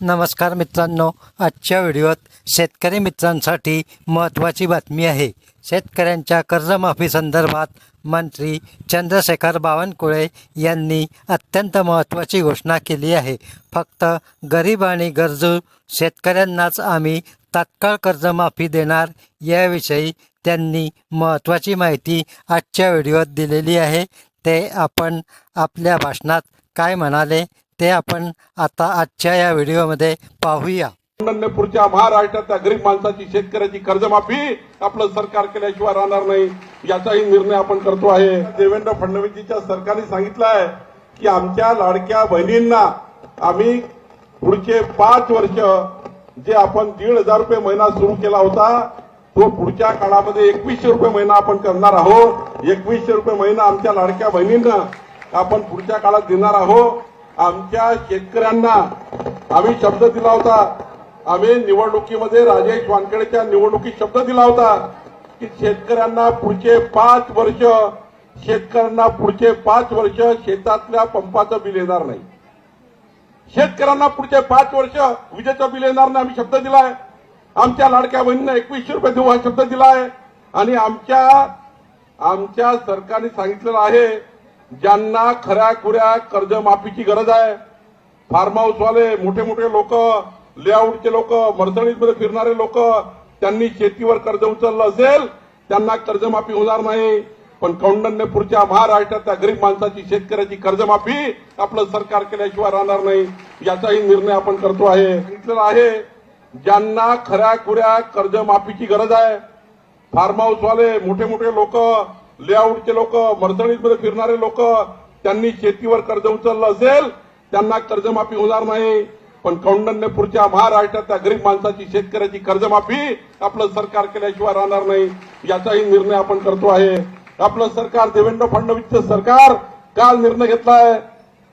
नमस्कार मित्रांनो आजच्या व्हिडिओत शेतकरी मित्रांसाठी महत्त्वाची बातमी आहे. शेतकऱ्यांच्या कर्जमाफी संदर्भात मंत्री चंद्रशेखर बावनकुळे यांनी अत्यंत महत्त्वाची घोषणा केली आहे. फक्त गरीब आणि गरजू शेतकऱ्यांनाच आम्ही तात्काळ कर्जमाफी देणार याविषयी त्यांनी महत्त्वाची माहिती आजच्या व्हिडिओत दिलेली आहे. ते आपण आपल्या भाषणात काय म्हणाले ते आपण आता आजच्या या व्हिडिओमध्ये पाहूया. पुढच्या महाराष्ट्रातल्या गरीब माणसाची शेतकऱ्याची कर्जमाफी आपलं सरकार केल्याशिवाय राहणार नाही याचाही निर्णय आपण करतो आहे. देवेंद्र फडणवीसजीच्या सरकारने सांगितलं आहे की आमच्या लाडक्या बहिणींना आम्ही पुढचे पाच वर्ष जे आपण दीड हजार रुपये महिना सुरू केला होता तो पुढच्या काळामध्ये एकवीसशे रुपये महिना आपण करणार आहोत. एकवीसशे रुपये महिना आमच्या लाडक्या बहिणींना आपण पुढच्या काळात देणार आहोत. आमच्या शेतकऱ्यांना आम्ही शब्द दिला होता. आम्ही निवडणुकीमध्ये राजेश वानखेडेच्या निवडणुकीत शब्द दिला होता की शेतकऱ्यांना पुढचे पाच वर्ष शेतकऱ्यांना पुढचे पाच वर्ष शेतातल्या पंपाचं बिल येणार नाही. शेतकऱ्यांना पुढचे पाच वर्ष विजेचं बिल येणार नाही आम्ही शब्द दिलाय. आमच्या लाडक्या बहिणींना एकवीसशे रुपये देऊ हा शब्द दिलाय. आणि आमच्या आमच्या सरकारने सांगितलेलं आहे ज्यांना खऱ्या खुऱ्या कर्जमाफीची गरज आहे. फार्म हाऊसवाले मोठे मोठे लोक लेआउटचे लोक मर्सडीजमध्ये फिरणारे लोक त्यांनी शेतीवर कर्ज उचललं असेल त्यांना कर्जमाफी होणार नाही. पण कौंडण्यपूरच्या महाराष्ट्रातल्या गरीब माणसाची शेतकऱ्याची कर्जमाफी आपलं सरकार केल्याशिवाय राहणार नाही. याचाही निर्णय आपण करतो आहे. सांगितलेलं आहे ज्यांना खऱ्या खुऱ्या कर्जमाफीची गरज आहे फार्म हाऊसवाले मोठे मोठे लोक लेआउटचे लोक मर्सडीजमध्ये फिरणारे लोक त्यांनी शेतीवर कर्ज उचललं असेल त्यांना कर्जमाफी होणार नाही. पण कौंडण्यपूरच्या महाराष्ट्रातल्या गरीब माणसाची शेतकऱ्याची कर्जमाफी आपलं सरकार केल्याशिवाय राहणार नाही. याचाही निर्णय आपण करतो आहे. आपलं सरकार देवेंद्र फडणवीसचं सरकार काल निर्णय घेतलाय.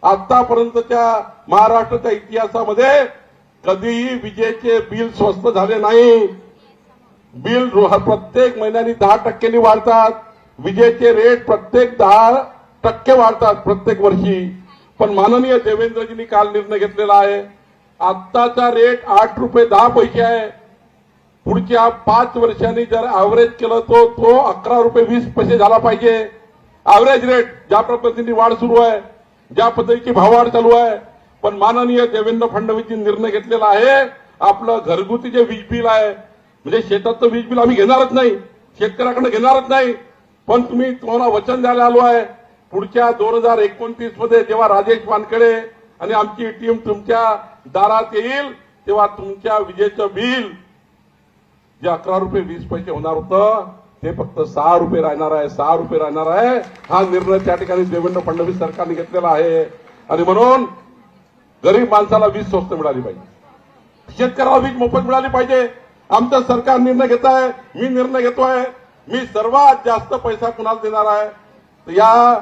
आतापर्यंतच्या महाराष्ट्राच्या इतिहासामध्ये कधीही विजेचे बिल स्वस्त झाले नाही. बिल प्रत्येक महिन्यानी दहा टक्क्यांनी वाढतात. विजेचे रेट प्रत्येक दहा टक्के वाढतात प्रत्येक वर्षी. पण माननीय देवेंद्रजींनी काल निर्णय घेतलेला आहे. आत्ताचा रेट आठ रुपये दहा पैसे आहे. पुढच्या पाच वर्षांनी जर ऍव्हरेज केलं तो तो अकरा रुपये वीस पैसे झाला पाहिजे. ऍव्हरेज रेट ज्या पद्धतीने वाढ सुरू आहे ज्या पद्धतीची भाववाढ चालू आहे. पण माननीय देवेंद्र फडणवीसनी निर्णय घेतलेला आहे. आपलं घरगुती जे वीज बिल आहे म्हणजे शेतातलं वीज बिल आम्ही घेणारच नाही शेतकऱ्याकडे घेणारच नाही. पण तुम्ही तुम्हाला वचन द्यायला आलो आहे? पुढच्या दोन हजार एकोणतीसमध्ये जेव्हा राजेश वानकडे आणि आमची टीम तुमच्या दारात येईल तेव्हा तुमच्या विजेचं बिल जे अकरा रुपये वीस पैसे होणार होतं ते फक्त सहा रुपये राहणार आहे सहा रुपये राहणार आहे. हा निर्णय त्या ठिकाणी देवेंद्र फडणवीस सरकारने घेतलेला आहे. आणि म्हणून गरीब माणसाला वीज स्वस्त मिळाली पाहिजे. शेतकऱ्याला वीज मोफत मिळाली पाहिजे. आमचं सरकार निर्णय घेत आहे मी निर्णय घेतोय. मी सर्वात जास्त पैसा कुणाला देणार आहे? तर या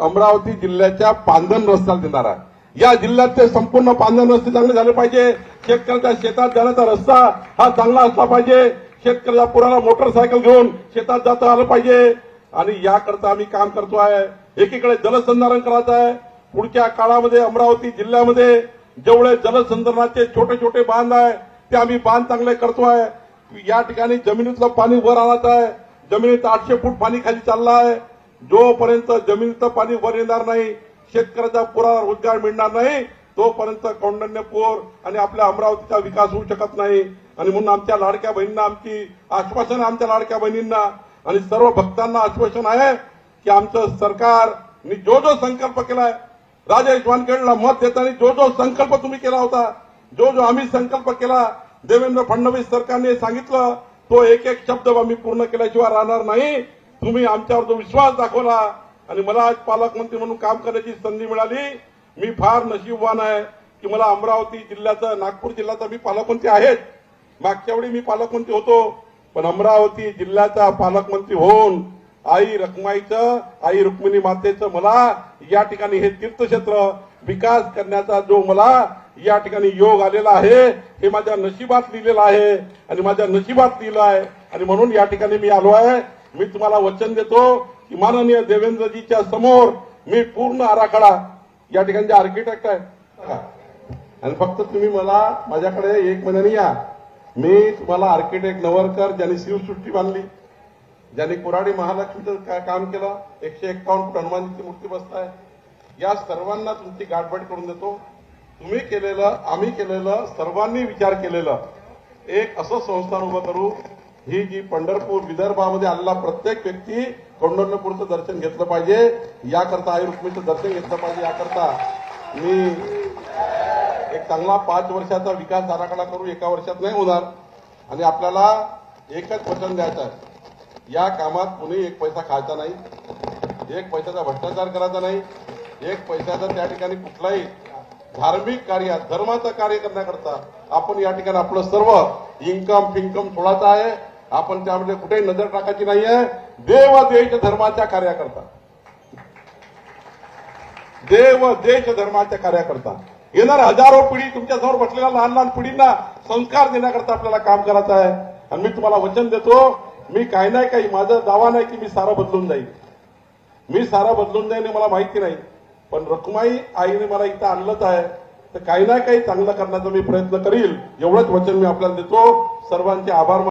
अमरावती जिल्ह्याच्या पांधन रस्त्याला देणार आहे. या जिल्ह्यातले संपूर्ण पांधन रस्ते चांगले झाले पाहिजे. शेतकऱ्याच्या शेतात जाण्याचा रस्ता हा चांगला असला पाहिजे. शेतकऱ्याच्या पुराला मोटरसायकल घेऊन शेतात जाता आलं पाहिजे. आणि याकरता आम्ही काम करतो आहे. एकीकडे जलसंधारण करायचं आहे. पुढच्या काळामध्ये अमरावती जिल्ह्यामध्ये जेवढे जलसंधारणाचे छोटे छोटे बांध आहे ते आम्ही बांध चांगले करतो आहे. या ठिकाणी जमिनीतलं पाणी वर आणायचं आहे. जमिनीत आठशे फूट पाणी खाली चालला आहे जोपर्यंत जमिनीचं पाणी वर येणार नाही शेतकऱ्याचा पुरा रोजगार मिळणार नाही तोपर्यंत कौंडण्यपूर आणि आपल्या अमरावतीचा विकास होऊ शकत नाही. आणि म्हणून आमच्या लाडक्या बहिणींना आमची आश्वासन आमच्या लाडक्या बहिणींना आणि सर्व भक्तांना आश्वासन आहे की आमचं सरकार मी जो जो संकल्प केलाय राजेश वानखेडला मत देताना जो जो संकल्प तुम्ही केला होता जो जो आम्ही संकल्प केला देवेंद्र फडणवीस सरकारने सांगितलं तो एक एक शब्द आम्ही पूर्ण केल्याशिवाय राहणार नाही. तुम्ही आमच्यावर जो विश्वास दाखवला आणि मला आज पालकमंत्री म्हणून काम करण्याची संधी मिळाली मी फार नशीबवान आहे की मला अमरावती जिल्ह्याचा नागपूर जिल्ह्याचा मी पालकमंत्री आहेच. मागच्या वेळी मी पालकमंत्री होतो पण अमरावती जिल्ह्याचा पालकमंत्री होऊन आई रखमाईचं आई रुक्मिणी मातेचं मला या ठिकाणी हे तीर्थक्षेत्र विकास करण्याचा जो मला या ठिकाणी योग आलेला आहे हे माझ्या नशिबात लिहिलेलं आहे आणि माझ्या नशिबात लिहिलं आहे. आणि म्हणून या ठिकाणी मी आलो आहे. मी तुम्हाला वचन देतो की माननीय देवेंद्रजीच्या समोर मी पूर्ण आराखडा या ठिकाणी जे आर्किटेक्ट आहे आणि फक्त तुम्ही मला माझ्याकडे एक महिन्याने या. मी तुम्हाला आर्किटेक्ट नवरकर ज्यांनी शिवसृष्टी बांधली ज्यांनी कुराडी महालक्ष्मीचं काम केलं एकशे एक्कावन्न फूट हनुमानजीची मूर्ती बसताय. या सर्वांना तुमची गाठभेट करून देतो. तुम्ही केलेलं आम्ही केलेलं सर्वांनी विचार केलेलं. एक असं संस्थान उभं करू ही जी पंढरपूर विदर्भामध्ये आलेला प्रत्येक व्यक्ती पंढरपूरचं दर्शन घेतलं पाहिजे याकरता आई रुक्मीचं दर्शन घेतलं पाहिजे याकरता मी एक चांगला पाच वर्षाचा विकास आराखडा करू एका वर्षात नाही होणार. आणि आपल्याला एकच वचन द्यायचं आहे. या कामात कुणी एक पैसा खायचा नाही एक पैशाचा भ्रष्टाचार करायचा नाही एक पैशाचा त्या ठिकाणी कुठलाही धार्मिक कार्य धर्माचं कार्य करण्याकरता आपण या ठिकाणी आपलं सर्व इन्कम फिन्कम सोडायचं आहे. आपण त्यामध्ये कुठेही नजर टाकायची नाहीये. देव देश धर्माच्या कार्याकरता. देव देश धर्माच्या कार्याकरता. येणार हजारो पिढी तुमच्यासमोर बसलेल्या लहान लहान पिढींना संस्कार देण्याकरता आपल्याला काम करायचं आहे. आणि मी तुम्हाला वचन देतो मी काही नाही काही माझा दावा नाही की मी सारा बदलून जाईल मी सारा बदलून जाईल मला माहिती नाही. पण रखुमाई आईने मला इथं आणलंच आहे. तर काही ना काही चांगलं करण्याचा मी प्रयत्न करील. एवढंच वचन मी आपल्याला देतो. सर्वांचे आभार